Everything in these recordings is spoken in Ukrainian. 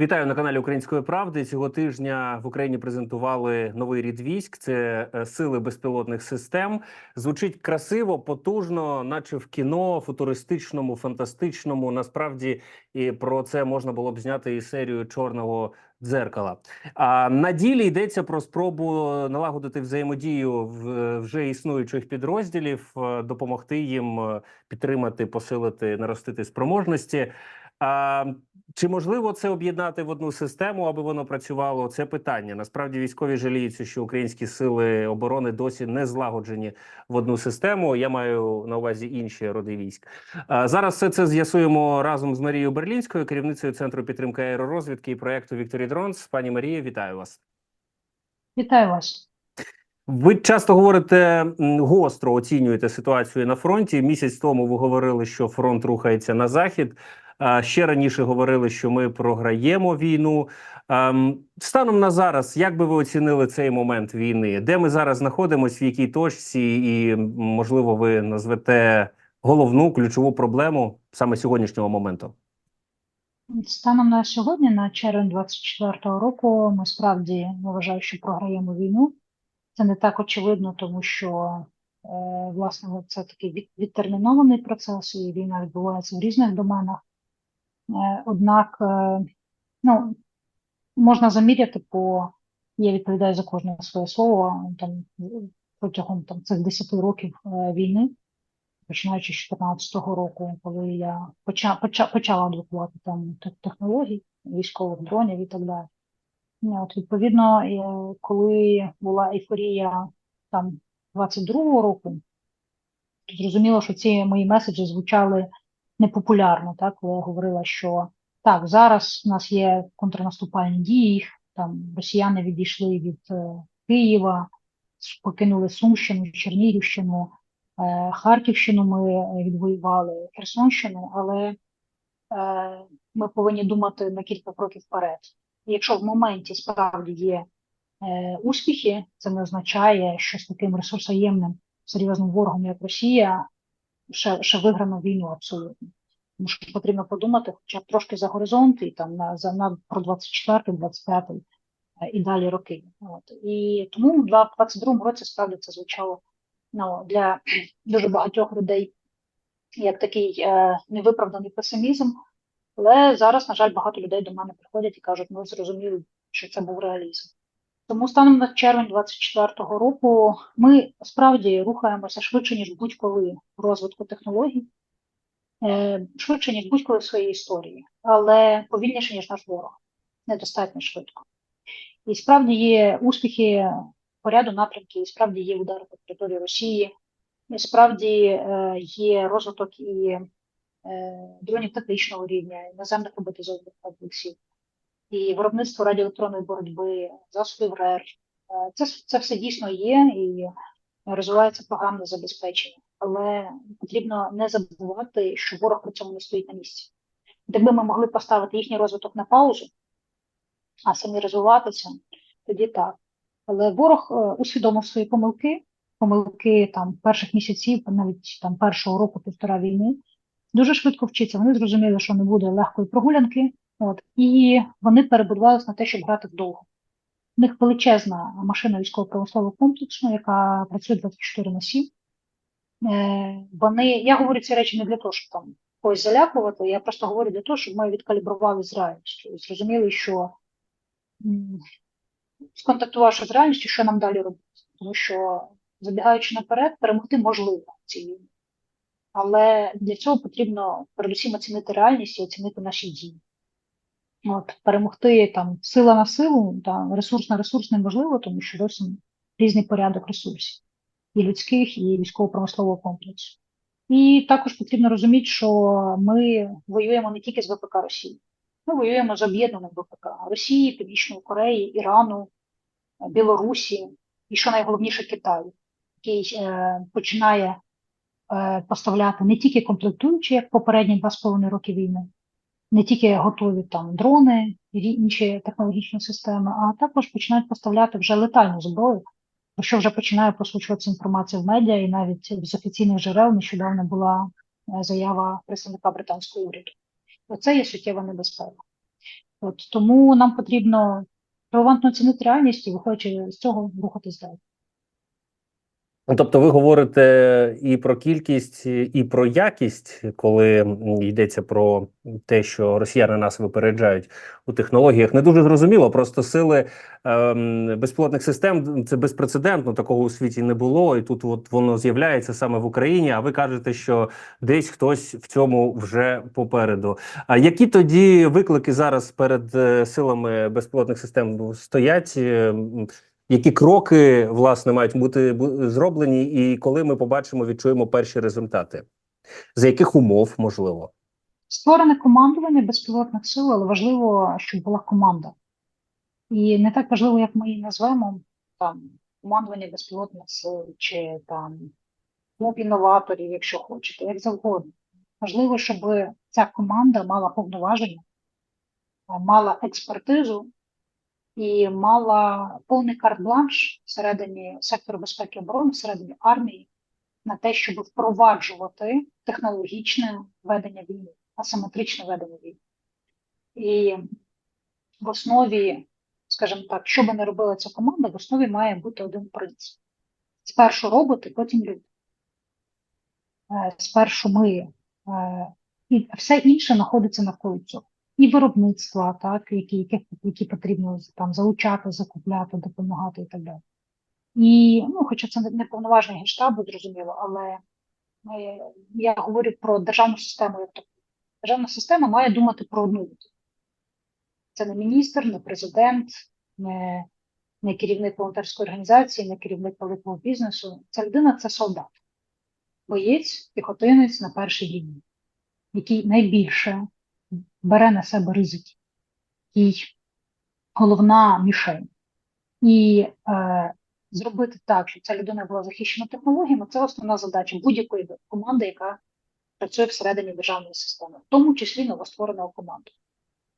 Вітаю на каналі Української правди. Цього тижня в Україні презентували новий рід військ. Це е, сили безпілотних систем. Звучить красиво, потужно, наче в кіно, футуристичному, фантастичному. Насправді і про це можна було б зняти і серію чорного дзеркала. А на ділі йдеться про спробу налагодити взаємодію вже існуючих підрозділів, е, допомогти їм е, підтримати, посилити, наростити спроможності. Чи можливо це об'єднати в одну систему, аби воно працювало? Це питання. Насправді військові жаліються, що українські сили оборони досі не злагоджені в одну систему. Я маю на увазі інші роди військ. А зараз все це з'ясуємо разом з Марією Берлінською, керівницею центру підтримки аеророзвідки і проекту Вікторі Дронс. Пані Марія, вітаю вас. Вітаю вас. Ви часто говорите гостро оцінюєте ситуацію на фронті. Місяць тому ви говорили, що фронт рухається на захід. Ще раніше говорили, що ми програємо війну. Ем, Станом на зараз, як би ви оцінили цей момент війни? Де ми зараз знаходимося, в якій точці, і можливо, ви назвете головну ключову проблему саме сьогоднішнього моменту? Станом на сьогодні, на червень 24-го року, ми справді вважаю, що програємо війну. Це не так очевидно, тому що е, власне це такий відтермінований процес, і війна відбувається в різних доменах. Е, Однак, е, ну, можна заміряти по, я відповідаю за кожне своє слово, там протягом там, цих 10 років е, війни, починаючи з 2014 року, коли я поча, поча, почала друкувати там тех- технологій, військових дронів і так далі. От, відповідно, коли була ейфорія там 22-го року, зрозуміло, що ці мої меседжі звучали непопулярно, так, коли я говорила, що так, зараз у нас є контрнаступальні дії, там росіяни відійшли від е, Києва, покинули Сумщину, Чернігівщину, е, Харківщину ми е, відвоювали, Херсонщину, але ми повинні думати на кілька кроків вперед. Якщо в моменті справді є успіхи, це не означає, що з таким ресурсоємним серйозним ворогом, як Росія, ще, ще виграно війну абсолютно. Тому що потрібно подумати хоча б трошки за горизонт і там на, за, на про 24, 25 е, і далі роки. От. І тому в 22 році справді це звучало ну, для дуже багатьох людей як такий е, невиправданий песимізм. Але зараз, на жаль, багато людей до мене приходять і кажуть, ми зрозуміли, що це був реалізм. Тому станом на червень 24-го року ми справді рухаємося швидше, ніж будь-коли в розвитку технологій, е, швидше, ніж будь-коли в своїй історії, але повільніше, ніж наш ворог, недостатньо швидко. І справді є успіхи по ряду напрямків, і справді є удари по території Росії, і справді е, є розвиток і е, дронів тактичного рівня, і наземних роботизованих комплексів, і виробництво радіоелектронної боротьби, засобів РЕР. Е, Це, це все дійсно є і розвивається програмне забезпечення. Але потрібно не забувати, що ворог при цьому не стоїть на місці. Якби ми могли поставити їхній розвиток на паузу, а самі розвиватися, тоді так. Але ворог е, усвідомив свої помилки, помилки там перших місяців, навіть там першого року півтора війни, дуже швидко вчиться. Вони зрозуміли, що не буде легкої прогулянки, от, і вони перебудувалися на те, щоб грати вдовго. У них величезна машина військово-промислового комплексу, яка працює 24 на 7. Е, вони, я говорю ці речі не для того, щоб там когось залякувати, я просто говорю для того, щоб ми відкалібрували з реальністю зрозуміли, що сконтактувавши з реальністю, що нам далі робити. Тому що, забігаючи наперед, перемогти можливо цій війні. Але для цього потрібно передусім оцінити реальність і оцінити наші дії. От, перемогти там сила на силу, там, ресурс на ресурс неможливо, тому що зовсім різний порядок ресурсів і людських, і військово-промислового комплексу. І також потрібно розуміти, що ми воюємо не тільки з ВПК Росії, ми воюємо з об'єднаним ВПК Росії, Північної Кореї, Ірану, Білорусі і, що найголовніше, Китаю, який е, починає е, поставляти не тільки комплектуючі, як попередні два з половиною роки війни, не тільки готові там дрони і інші технологічні системи, а також починають поставляти вже летальну зброю, про що вже починає просвічуватися інформація в медіа, і навіть з офіційних джерел нещодавно була е, заява представника британського уряду. Оце є суттєва небезпека. От тому нам потрібно релевантно оцінити реальність і виходячи з цього рухатись далі. Ну, Тобто, ви говорите і про кількість, і про якість, коли йдеться про те, що росіяни нас випереджають у технологіях. Не дуже зрозуміло. Просто сили ем, безпілотних систем це безпрецедентно. Такого у світі не було, і тут от воно з'являється саме в Україні. А ви кажете, що десь хтось в цьому вже попереду. А які тоді виклики зараз перед е, силами безпілотних систем стоять? Які кроки власне мають бути зроблені, і коли ми побачимо, відчуємо перші результати? За яких умов можливо? Створене командування безпілотних сил, але важливо, щоб була команда. І не так важливо, як ми її назвемо, там командування безпілотних сил чи там клуб інноваторів, якщо хочете, як завгодно. Важливо, щоб ця команда мала повноваження, мала експертизу і мала повний карт-бланш всередині сектору безпеки і оборони, всередині армії, на те, щоб впроваджувати технологічне ведення війни, асиметричне ведення війни. І в основі, скажімо так, що би не робила ця команда, в основі має бути один принцип. Спершу роботи, потім люди. Е, Спершу ми, е, і все інше знаходиться навколо цього. І виробництва, так, які, які, які потрібно там залучати, закупляти, допомагати і так далі. І, ну, хоча це не- повноваження генштабу, зрозуміло, але е, я говорю про державну систему як таку. Державна система має думати про одну людину. Це не міністр, не президент, не, не керівник волонтерської організації, не керівник великого бізнесу. Ця людина це солдат, боєць, піхотинець на першій лінії, який найбільше бере на себе ризики, який головна мішень. І е, зробити так, щоб ця людина була захищена технологіями, це основна задача будь-якої команди, яка працює всередині державної системи, в тому числі новоствореного команду.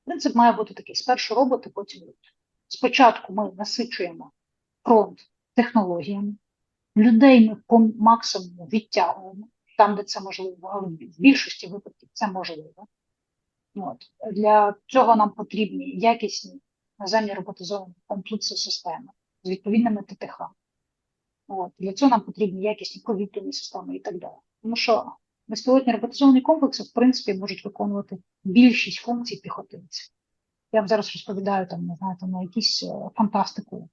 Принцип має бути такий: спершу роботи, потім люди. Спочатку ми насичуємо фронт технологіями, людей ми по максимуму відтягуємо там, де це можливо, але в більшості випадків це можливо. От. Для цього нам потрібні якісні наземні роботизовані комплекси системи з відповідними ТТХ. От. Для цього нам потрібні якісні повітряні системи і так далі. Тому що безпілотні роботизовані комплекси, в принципі, можуть виконувати більшість функцій піхотинців. Я вам зараз розповідаю там, не знаю, там, на якісь е, фантастику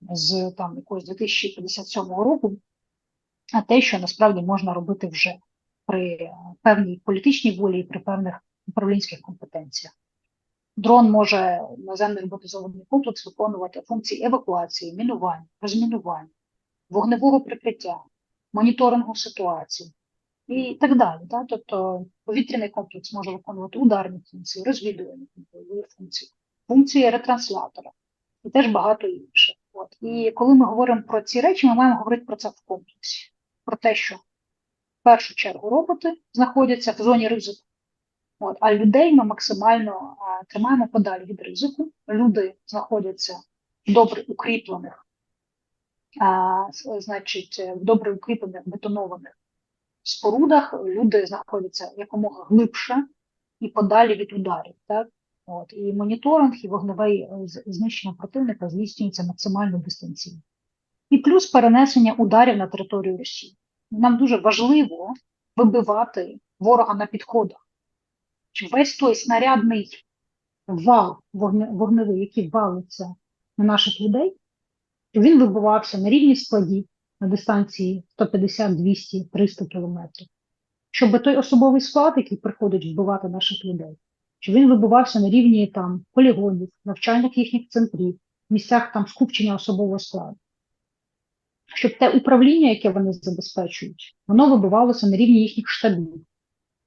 з там якогось 2057 року, а те, що насправді можна робити вже при е, певній політичній волі і при певних управлінських компетенціях. Дрон може наземний роботизований комплекс виконувати функції евакуації, мінування, розмінування, вогневого прикриття, моніторингу ситуації і так далі. Да? Тобто повітряний комплекс може виконувати ударні функції, розвідувальні функції, функції ретранслятора і теж багато інших. От. І коли ми говоримо про ці речі, ми маємо говорити про це в комплексі, про те, що в першу чергу роботи знаходяться в зоні ризику. От, а людей ми максимально а, тримаємо подалі від ризику. Люди знаходяться в добре укріплених, а, значить, в добре укріплених бетонованих спорудах. Люди знаходяться якомога глибше і подалі від ударів. Так? От, і моніторинг, і вогневе е, знищення противника здійснюється максимально дистанційно. І плюс перенесення ударів на територію Росії. Нам дуже важливо вибивати ворога на підходах весь той снарядний вал вогневий, який валиться на наших людей, щоб він вибивався на рівні складів на дистанції 150, 200, 300 кілометрів. Щоб той особовий склад, який приходить вбивати наших людей, щоб він вибивався на рівні там полігонів, навчальних їхніх центрів, місцях там скупчення особового складу. Щоб те управління, яке вони забезпечують, воно вибивалося на рівні їхніх штабів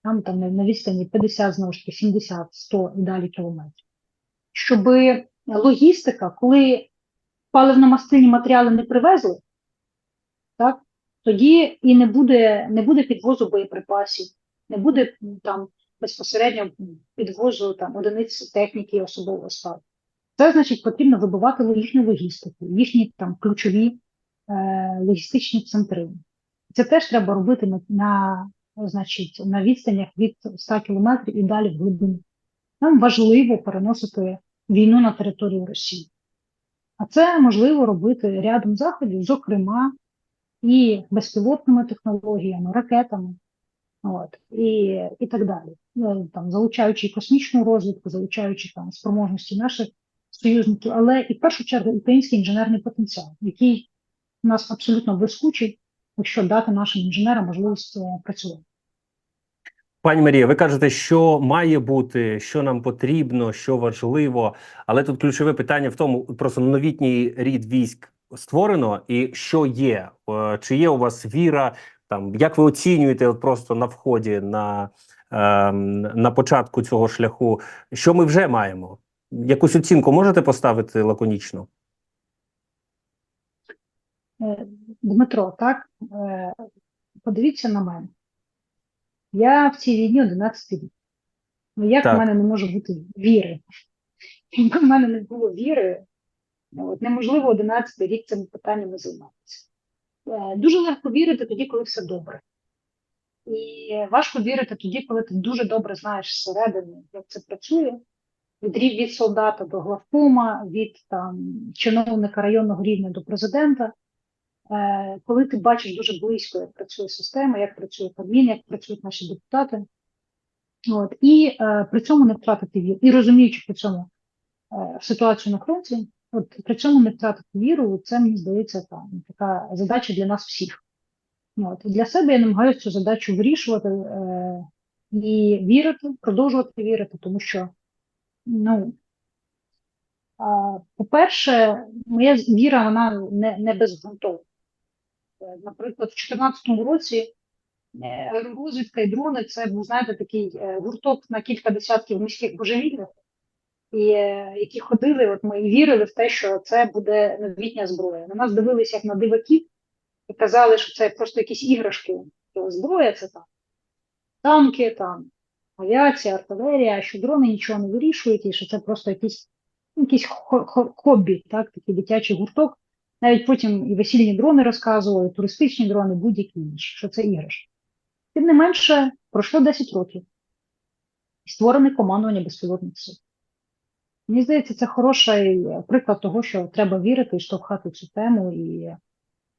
там, там на- відстані 50, знову ж таки, 70, 100 і далі кілометрів. Щоб логістика, коли паливно-мастильні матеріали не привезли, так, тоді і не буде, не буде підвозу боєприпасів, не буде там безпосередньо підвозу там, одиниць техніки і особового складу. Це значить, потрібно вибивати їхню логістику, їхні там ключові е, логістичні центри. Це теж треба робити на, на, значить, на відстанях від 100 кілометрів і далі в глибину. Нам важливо переносити війну на територію Росії. А це можливо робити рядом заходів, зокрема, і безпілотними технологіями, ракетами, от, і, і так далі. Ну, Там, залучаючи космічну розвідку, залучаючи там спроможності наших союзників, але і в першу чергу український інженерний потенціал, який у нас абсолютно блискучий, якщо дати нашим інженерам можливість е, працювати. Пані Марія, ви кажете, що має бути, що нам потрібно, що важливо, але тут ключове питання в тому, просто новітній рід військ створено, і що є? Е, Чи є у вас віра? Там як ви оцінюєте просто на вході на, ем, на початку цього шляху? Що ми вже маємо? Якусь оцінку можете поставити лаконічно? Е, Дмитро, так, е, подивіться на мене. Я в цій війні 11 рік. Ну як Так. в мене не може бути віри? Якби в мене не було віри, ну, от неможливо 11 рік цими питаннями займатися. Е, Дуже легко вірити тоді, коли все добре. І важко вірити тоді, коли ти дуже добре знаєш зсередини, як це працює. Від, від солдата до главкома, від там, чиновника районного рівня до президента. Е, коли ти бачиш дуже близько, як працює система, як працює Кабмін, як працюють наші депутати, от, і е, при цьому не втратити віру, і розуміючи при цьому е, ситуацію на фронті, от при цьому не втратити віру, це мені здається там така задача для нас всіх. От, для себе я намагаюся цю задачу вирішувати е, і вірити, продовжувати вірити, тому що, ну, по-перше, моя віра вона не, не безґрунтовна. Е, Наприклад, в 2014 році е, аеророзвідка і дрони це був, знаєте, такий е, гурток на кілька десятків міських божевільних, і, які ходили, от ми і вірили в те, що це буде новітня зброя. На нас дивилися як на диваків і казали, що це просто якісь іграшки. Зброя це там танки, там авіація, артилерія, що дрони нічого не вирішують, і що це просто якісь, ну, якісь хо- хо- хобі, так, такий дитячий гурток. Навіть потім і весільні дрони розказували, і туристичні дрони, будь-які інші, що це іграшки. Тим не менше, пройшло 10 років і створене командування безпілотних сил. Мені здається, це хороший приклад того, що треба вірити і штовхати цю тему. І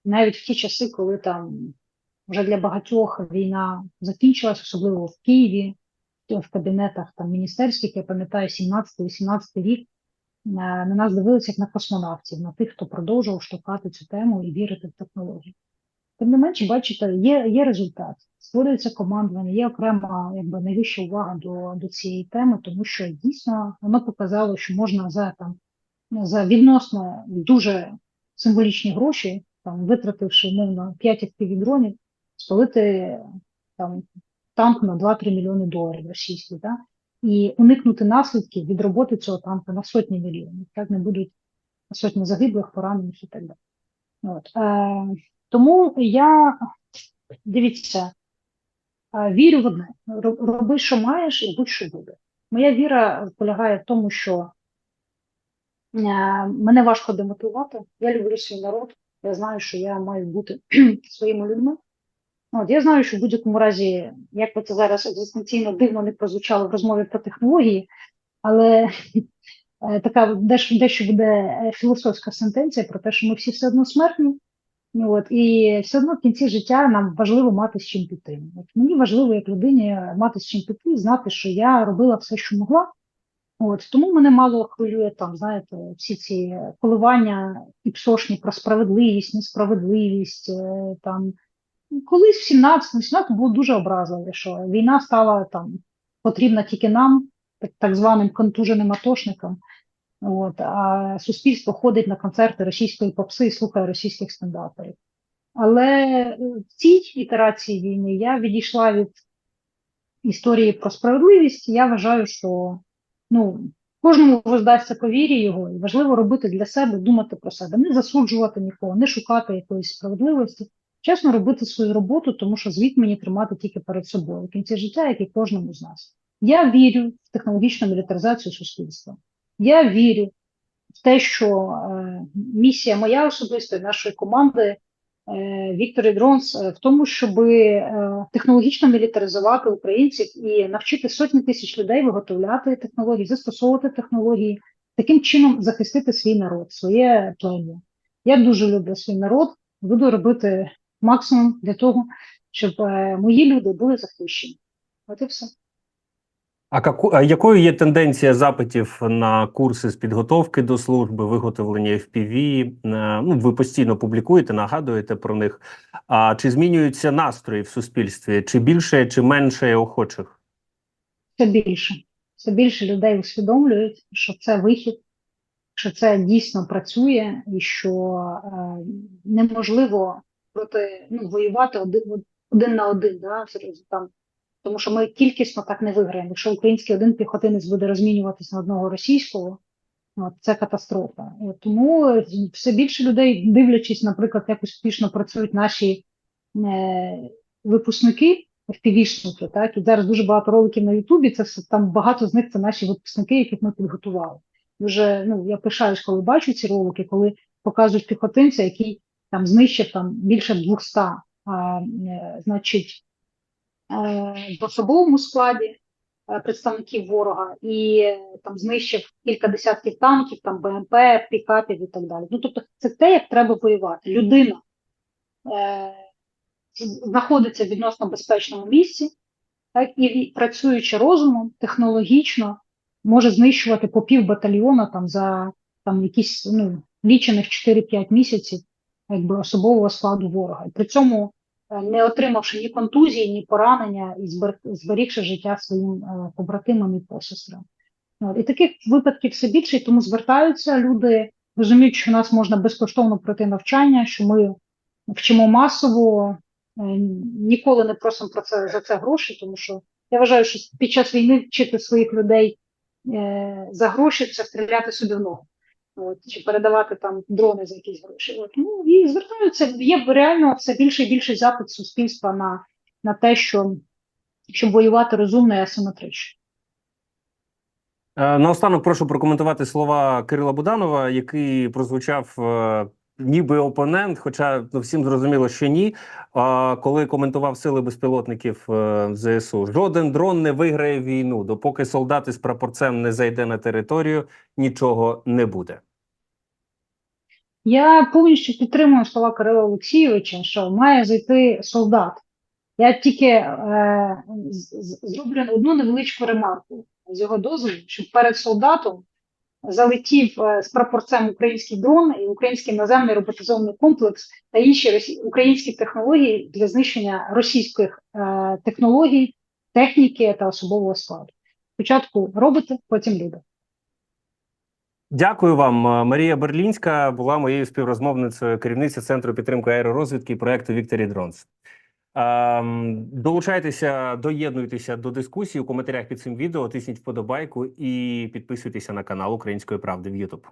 навіть в ті часи, коли там вже для багатьох війна закінчилась, особливо в Києві, в кабінетах там міністерських, я пам'ятаю, 17-18 рік, е, на нас дивилися як на космонавтів, на тих, хто продовжував штовхати цю тему і вірити в технології. Тим не менше, бачите, є, є результат. Створюється командування, є окрема якби, найвища увага до, до цієї теми, тому що дійсно воно показало, що можна за там за відносно дуже символічні гроші, там витративши умовно 5 активів спалити там танк на 2-3 мільйони доларів російських, да? І уникнути наслідків від роботи цього танку на сотні мільйонів. Так не будуть сотні загиблих, поранених і так далі. От. Е, тому я дивіться, е, вірю в одне: роби, що маєш, і будь-що буде. Моя віра полягає в тому, що е, мене важко демотивувати. Я люблю свій народ. Я знаю, що я маю бути своїми людьми. От, я знаю, що в будь-якому разі, як би це зараз екзистенційно дивно не прозвучало в розмові про технології, але е, така дещо, буде е, філософська сентенція про те, що ми всі все одно смертні. Ну, От, і все одно в кінці життя нам важливо мати з чим піти. От мені важливо, як людині, мати з чим піти, знати, що я робила все, що могла. От, тому мене мало хвилює там, знаєте, всі ці коливання і псошні про справедливість, несправедливість. е, Там. Колись в 17-18 було дуже образливо, що війна стала там потрібна тільки нам, так, званим контуженим атошникам. От, а суспільство ходить на концерти російської попси і слухає російських стендаперів. Але е, в цій ітерації війни я відійшла від історії про справедливість. Я вважаю, що ну, кожному воздасться по вірі його, і важливо робити для себе, думати про себе, не засуджувати нікого, не шукати якоїсь справедливості, чесно робити свою роботу, тому що звіт мені тримати тільки перед собою в кінці життя, як і кожному з нас. Я вірю в технологічну мілітаризацію суспільства. Я вірю в те, що е, місія моя особиста нашої команди е, Вікторі Дронс е, в тому, щоб технологічно мілітаризувати українців і навчити сотні тисяч людей виготовляти технології, застосовувати технології, таким чином захистити свій народ, своє плем'я. Я дуже люблю свій народ, буду робити максимум для того, щоб е, мої люди були захищені. От і все. А каку, а якою є тенденція запитів на курси з підготовки до служби, виготовлення FPV? Е, Ну, ви постійно публікуєте, нагадуєте про них. А чи змінюються настрої в суспільстві? Чи більше, чи менше охочих? Все більше. Все більше людей усвідомлюють, що це вихід, що це дійсно працює, і що е, неможливо проти ну, воювати один, один на один, да, там. тому що ми кількісно так не виграємо. Якщо український один піхотинець буде розмінюватися на одного російського, от, це катастрофа. От, тому все більше людей, дивлячись, наприклад, як успішно працюють наші е, випускники, FPV-шники, так, і зараз дуже багато роликів на Ютубі, це там багато з них це наші випускники, яких ми підготували. Дуже, ну, я пишаюсь, коли бачу ці ролики, коли показують піхотинця, який там знищив там більше 200, е, значить, е, в особовому складі е, представників ворога, і е, там знищив кілька десятків танків, там БМП, пікапів і так далі. Ну, тобто, це те, як треба воювати. Людина е, знаходиться в відносно безпечному місці, так, і працюючи розумом, технологічно, може знищувати по пів батальйона там за там якісь ну, лічених 4-5 місяців якби особового складу ворога. При цьому е, не отримавши ні контузії, ні поранення і збер- зберігши життя своїм е, побратимам і посестрам. І таких випадків все більше, і тому звертаються люди, розуміють, що нас можна безкоштовно пройти навчання, що ми вчимо масово, е, ніколи не просимо про це за це гроші, тому що я вважаю, що під час війни вчити своїх людей за гроші це стріляти собі в ногу. От, чи передавати там дрони за якісь гроші. От, ну, і звертаються, є реально все більше і більше запит суспільства на, на те, що, щоб воювати розумно і асиметрично. Е, Наостанок прошу прокоментувати слова Кирила Буданова, який прозвучав е, ніби опонент, хоча ну, всім зрозуміло, що ні. А коли коментував сили безпілотників е, ЗСУ, жоден дрон не виграє війну, допоки солдат із прапорцем не зайде на територію, нічого не буде. Я повністю підтримую слова Кирила Олексійовича, що має зайти солдат. Я тільки е, зроблю одну невеличку ремарку з його дозволу, щоб перед солдатом залетів е, з прапорцем український дрон і український наземний роботизований комплекс та інші українські технології для знищення російських е, технологій, техніки та особового складу. Спочатку роботи, потім люди. Дякую вам. Е, Марія Берлінська була моєю співрозмовницею, керівниця центру підтримки аеророзвідки і проекту Вікторі Дронс. Ем, долучайтеся, доєднуйтеся до дискусії у коментарях під цим відео, тисніть вподобайку і підписуйтеся на канал Української правди в YouTube.